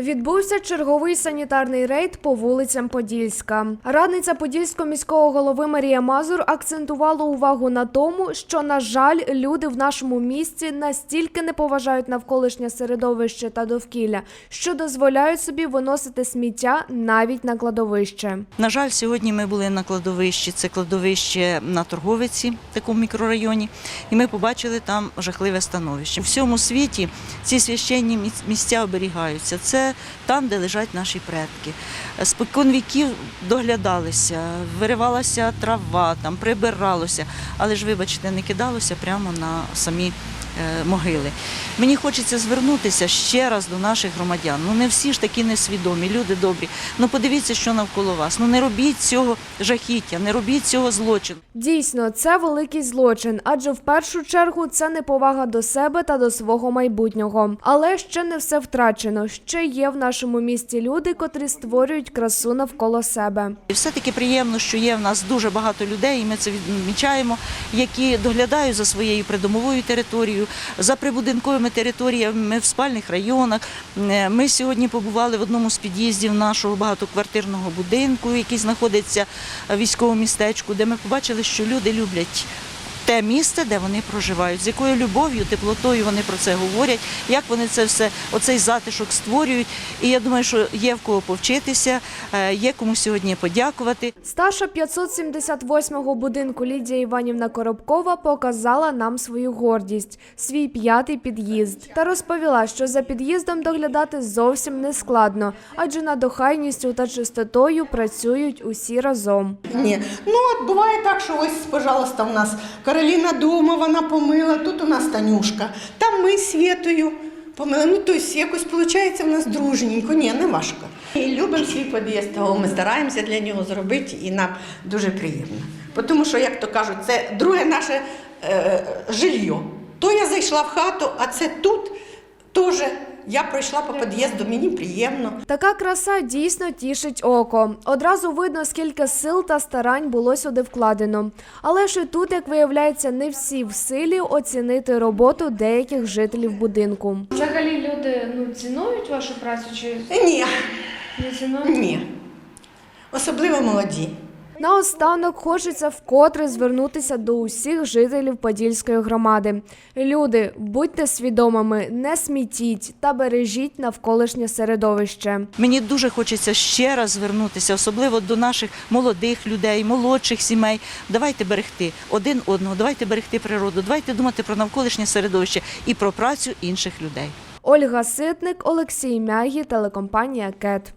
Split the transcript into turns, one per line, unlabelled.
Відбувся черговий санітарний рейд по вулицям Подільська. Радниця Подільського міського голови Марія Мазур акцентувала увагу на тому, що, на жаль, люди в нашому місті настільки не поважають навколишнє середовище та довкілля, що дозволяють собі виносити сміття навіть на кладовище.
На жаль, сьогодні ми були на кладовищі. Це кладовище на торговиці, такому мікрорайоні, і ми побачили там жахливе становище. У всьому світі ці священні міс- місця оберігаються. Це там, де лежать наші предки. Спокон віків доглядалися, виривалася трава, там прибиралося, але ж, вибачте, не кидалося прямо на самі. Е, Могили. Мені хочеться звернутися ще раз до наших громадян. Ну не всі ж такі несвідомі, люди добрі. Ну подивіться, що навколо вас. Ну не робіть цього жахіття, не робіть цього злочину.
Дійсно, це великий злочин, адже в першу чергу це неповага до себе та до свого майбутнього. Але ще не все втрачено. Ще є в нашому місті люди, котрі створюють красу навколо себе.
І все-таки приємно, що є в нас дуже багато людей, і ми це відмічаємо, які доглядають за своєю придомовою територією, за прибудинковими територіями в спальних районах. Е, Ми сьогодні побували в одному з під'їздів нашого багатоквартирного будинку, який знаходиться в військовому містечку, де ми побачили, що люди люблять. Те місце, де вони проживають, з якою любов'ю, теплотою вони про це говорять, як вони це все, оцей затишок створюють. І я думаю, що є в кого повчитися, е, є кому сьогодні подякувати.
Старша 578-го будинку Лідія Іванівна Коробкова показала нам свою гордість, свій п'ятий під'їзд, та розповіла, що за під'їздом доглядати зовсім не складно, адже над охайністю та чистотою працюють усі разом.
Ні. Ну от буває так, що ось, пожалуйста, у нас Кароліна дома, вона помила, тут у нас Танюшка, там ми з Світою помили. Ну, тобто якось виходить в нас дружненько. Ні, не важко. І любимо свій під'їзд, того ми стараємося для нього зробити, і нам дуже приємно. Тому що, як то кажуть, це друге наше е, жилье. То я зайшла в хату, а це тут теж. Я пройшла по під'їзду, мені приємно.
Така краса дійсно тішить око. Одразу видно, скільки сил та старань було сюди вкладено. Але ж і тут, як виявляється, не всі в силі оцінити роботу деяких жителів будинку.
Взагалі люди ну цінують вашу працю чи
Ні,
не цінують?
ні. Особливо молоді.
Наостанок хочеться вкотре звернутися до усіх жителів Подільської громади. Люди, будьте свідомими, не смітіть та бережіть навколишнє середовище.
Мені дуже хочеться ще раз звернутися, особливо до наших молодих людей, молодших сімей. Давайте берегти один одного, давайте берегти природу, давайте думати про навколишнє середовище і про працю інших людей.
Ольга Ситник, Олексій Мягі, телекомпанія КЕТ.